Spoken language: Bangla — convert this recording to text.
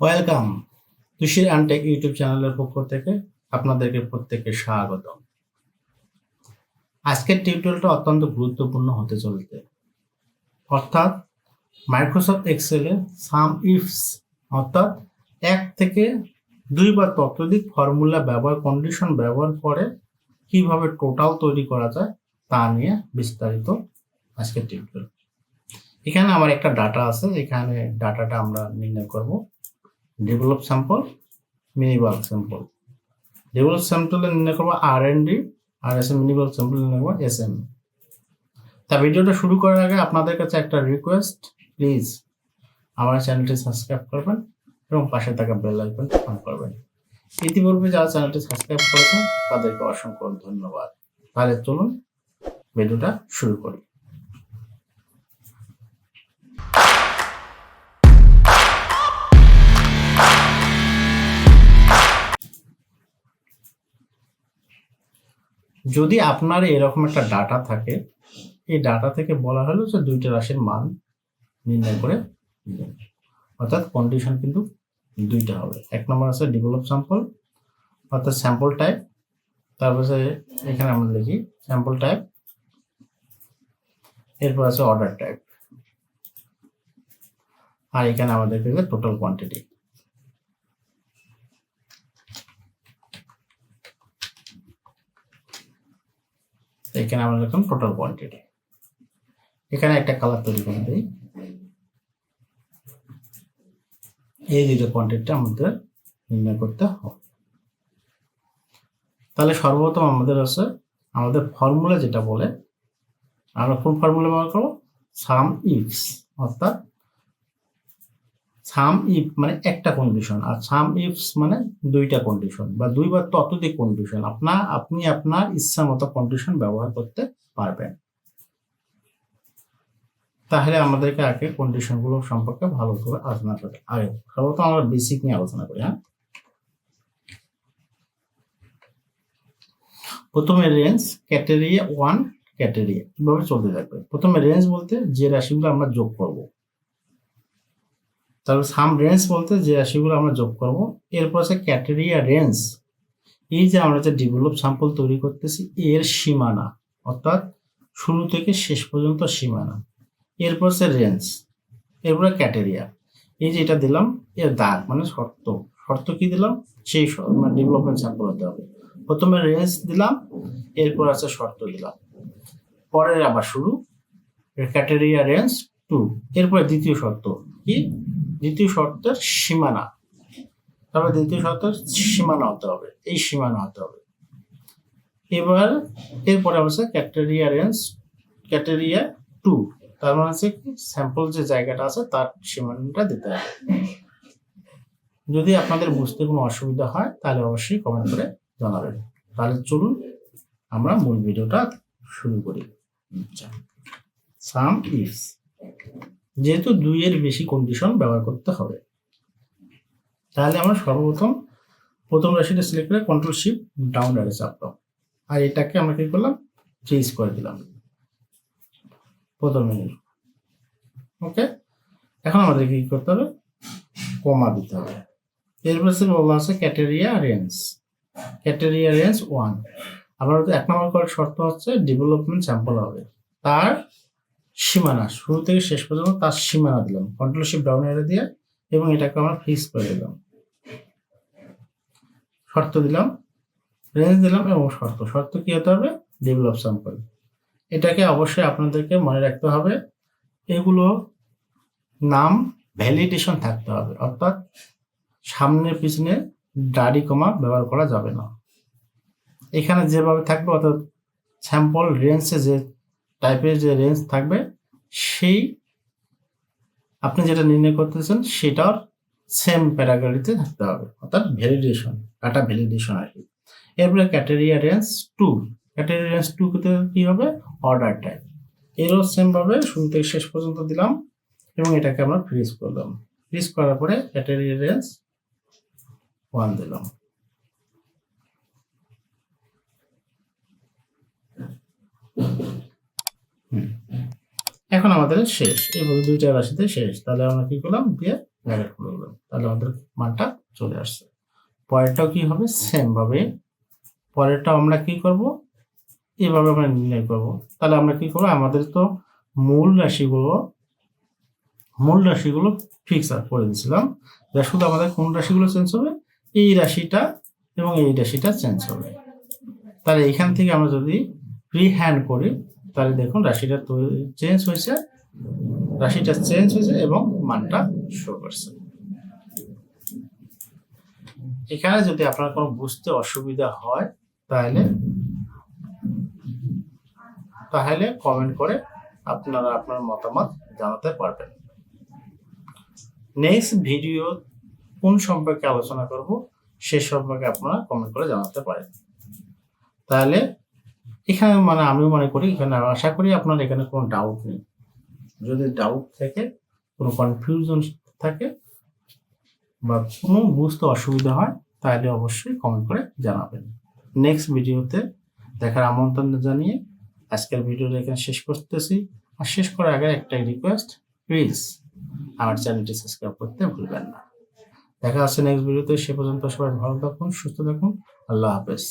ওয়েলকাম। তুষির আনটেক ইউটিউব চ্যানেলের পক্ষ থেকে আপনাদেরকে প্রত্যেকে স্বাগত। আজকের টিউটোরিয়ালটা অত্যন্ত গুরুত্বপূর্ণ হতে চলছে। অর্থাৎ মাইক্রোসফট এক্সেলে সাম ইফস, অর্থাৎ এক থেকে দুই বা ততোধিক ফর্মুলা ব্যবহার, কন্ডিশন ব্যবহার করে কীভাবে টোটাল তৈরি করা যায় তা নিয়ে বিস্তারিত আজকের টিউটোরিয়াল। এখানে আমার একটা ডাটা আছে এখানে ডাটাটা আমরা নির্ণয় করব। ডেভেলপ স্যাম্পল মিনিবাল স্যাম্পল ডেভেলপ স্যাম্পলে নির্ণয় করব আর N D R S M মিনিবাল sample নির্ণয় করব এস এম তা ভিডিওটা শুরু করার আগে আপনাদের কাছে একটা রিকোয়েস্ট প্লিজ আমার চ্যানেলটি সাবস্ক্রাইব করবেন এবং পাশে থাকা বেল আইকন অন করবেন। ইতিপূর্বে যারা চ্যানেলটি সাবস্ক্রাইব করেছেন, তাদেরকে অসংখ্য ধন্যবাদ। তাহলে চলুন ভিডিওটা শুরু করি। যদি আপনার এরকম একটা ডাটা থাকে, এই ডাটা থেকে বলা হলো যে দুইটা রাশির মান নির্ণয় করে অর্থাৎ কন্ডিশন কিন্তু দুইটা হবে। এক নম্বর আছে ডেভেলপ স্যাম্পল অর্থাৎ স্যাম্পল টাইপ তারপরে এখানে আমরা লিখি স্যাম্পল টাইপ এরপর আছে অর্ডার টাইপ আর এখানে আমাদের টোটাল কোয়ান্টিটি এখানে আমরা লিখলাম টোটাল কোয়ান্টিটি এখানে একটা কালার তৈরি করে দিই। এই দুটো কোয়ান্টিটিটা আমাদের নির্ণয় করতে হবে। তাহলে সর্বপ্রথম আমাদের আছে, আমাদের ফর্মুলা যেটা বলে, আমরা কোন ফর্মুলা ব্যবহার করব? সাম ইক্স অর্থাৎ সাম ইফ মানে একটা কন্ডিশন আর সাম ইফস মানে দুইটা কন্ডিশন বা দুই বা ততোধিক কন্ডিশন আপনার আপনি আপনার ইচ্ছা মতো কন্ডিশন ব্যবহার করতে পারবেন। তাহলে আমাদেরকে আগে কন্ডিশনগুলো সম্পর্কে ভালো করে আলোচনা করতে আগে সর্বপ্রথম আমরা বেসিক নিয়ে আলোচনা করি হ্যাঁ? প্রথমে রেঞ্জ ক্যাটেরিয়া ওয়ান ক্যাটেরিয়া কীভাবে চলতে থাকবে। প্রথমে রেঞ্জ বলতে যে রাশিগুলো আমরা যোগ করব। তারপর সাম রেঞ্জ বলতে যে রাশিগুলো আমরা যোগ করব, এরপর আছে ক্যাটেরিয়া রেঞ্জ এই যে আমরা যে ডেভেলপ স্যাম্পল তৈরি করতেছি, এর সীমানা, অর্থাৎ শুরু থেকে শেষ পর্যন্ত সীমানা। এরপর আছে রেঞ্জ এরপরে ক্যাটেরিয়া এই যে এটা দিলাম, এর দাগ মানে শর্ত। শর্ত কি দিলাম? সেই ডেভেলপমেন্ট স্যাম্পল হতে হবে। প্রথমে রেঞ্জ দিলাম, এরপর আছে শর্ত দিলাম। পরের আবার শুরু ক্যাটেরিয়া রেঞ্জ টু এরপরে দ্বিতীয় শর্ত কি? দ্বিতীয় শর্তের সীমানা। তারপরে দ্বিতীয় শর্তের সীমানা হতে হবে। এই সীমানা হতে হবে। এবার এরপরে আছে ক্যাটেরিয়া রেঞ্জ, ক্যাটেরিয়া টু। তার মানে হচ্ছে স্যাম্পল যে জায়গাটা আছে তার সীমানাটা দিতে হবে। যদি আপনাদের বুঝতে কোনো অসুবিধা হয়, তাহলে অবশ্যই কমেন্ট করে জানাবেন। তাহলে চলুন আমরা মূল ভিডিওটা শুরু করি। সাম ইফস যেহেতু দুইয়ের বেশি কন্ডিশন ব্যবহার করতে হবে। তাহলে আমরা সর্বপ্রথম প্রথম রাশিটা সিলেক্ট করে কন্ট্রোল শিপ ডাউন অ্যারে চাপলাম। আর এটাকে আমরা কি করলাম? চেঞ্জ করে দিলাম। প্রথম ওকে এখন আমাদের কি করতে হবে? কমা দিতে হবে। এরপর সে বলা আছে criteria range criteria range one আবার এক নম্বর করার শর্ত হচ্ছে ডেভেলপমেন্ট স্যাম্পল হবে। তার সীমানা, শুরু থেকে শেষ পর্যন্ত তার সীমানা দিলাম। কন্ট্রোল শিপ ডাউন এর দিয়ে এবং এটাকে আমরা ফিক্স করে দিলাম। শর্ত দিলাম রেঞ্জ দিলাম এবং শর্ত। শর্ত কি হতে হবে? ডেভেলপ স্যাম্পল এটাকে অবশ্যই আপনাদেরকে মনে রাখতে হবে, এগুলো নাম ভ্যালিডেশন থাকতে হবে, অর্থাৎ সামনে পিছনে দাড়ি কমা ব্যবহার করা যাবে না। এখানে যেভাবে থাকবে, অর্থাৎ স্যাম্পল রেঞ্জে যে টাইপের যে রেঞ্জ থাকবে, সেই আপনি যেটা নির্ণয় করতেছেন, সেটার সেম প্যারাগ্রাফিতে থাকতে হবে, অর্থাৎ ভ্যালিডেশন ডাটা ভ্যালিডেশন আর কি। এরপরে criteria range two criteria range two কি হবে? অর্ডার টাইপ এরও সেম ভাবে শুরু থেকে শেষ পর্যন্ত দিলাম, এবং এটাকে আমরা ফ্রিজ করলাম। ফ্রিজ করার পরে ক্যাটেরিয়া রেঞ্জ ওয়ান দিলাম। এখন আমাদের শেষ। এই দুইটা রাশিতে শেষ। তাহলে আমরা কি করলাম? দিয়ে ব্র্যাকেট করে দিলাম। তাহলে আমাদের মানটা চলে আসছে। পরেরটাও কি হবে? সেম ভাবে। পরেরটাও আমরা কি করব? এভাবে আমরা নির্ণয় করব। তাহলে আমরা কি করব? আমাদের তো মূল রাশিগুলো মূল রাশিগুলো ফিক্স করে দিয়েছিলাম। যা শুধু আমাদের কোন রাশিগুলো চেঞ্জ হবে? এই রাশিটা এবং এই রাশিটা চেঞ্জ হবে। তাহলে এখান থেকে আমরা যদি ফ্রি হ্যান্ড করি তাহলে দেখুন, রাশিটা চেঞ্জ হয়েছে। রাশিটা চেঞ্জ হয়েছে এবং মানটা শো করছে। এখানে যদি আপনার কোনো বুঝতে অসুবিধা হয়, তাহলে তাহলে কমেন্ট করে আপনারা আপনার মতামত জানাতে পারবেন। নেক্সট ভিডিও কোন সম্পর্কে আলোচনা করব, সে সম্পর্কে আপনারা কমেন্ট করে জানাতে পারেন। তাহলে এখানে মানে আমি মনে করি, এখানে আশা করি আপনার এখানে কোনো ডাউট নেই। যদি ডাউট থাকে, কোনো কনফিউশন থাকে বা কোনো বুঝতে অসুবিধা হয়, তাহলে অবশ্যই কমেন্ট করে জানাবেন। নেক্সট ভিডিওতে দেখার আমন্ত্রণ জানিয়ে আজকের ভিডিওটা এখানে শেষ করতেছি। আর শেষ করার আগে একটা রিকোয়েস্ট প্লিজ আমার চ্যানেলটি সাবস্ক্রাইব করতে ভুলবেন না। দেখা হচ্ছে নেক্সট ভিডিওতে সে পর্যন্ত সবাই ভালো থাকুন, সুস্থ থাকুন, আল্লাহ হাফেজ।